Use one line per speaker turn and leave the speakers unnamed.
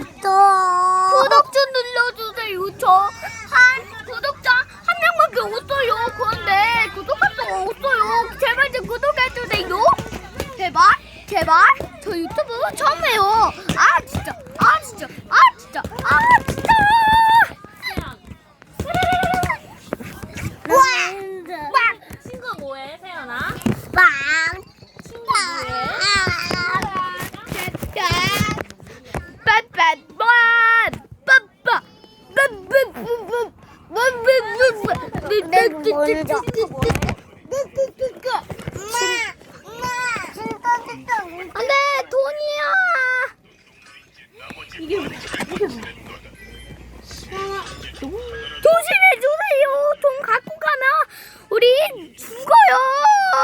없어. 구독
좀 눌러주세요. 저 한 구독자 한 명밖에 없어요. 그런데 구독할 수가 없어요. 제발 좀 구독해주세요. 제발, 제발. 저 유튜브 처음 해요. 아 진짜, 아 진짜, 아 진짜, 아 진짜.
우와,
빵,
친구 뭐해, 세연아?
빵.
먼저.
안돼
돈이야.
이게 뭐야? 이게 뭐야? 돈.
조심해 주세요. 돈 갖고 가면 우리 죽어요.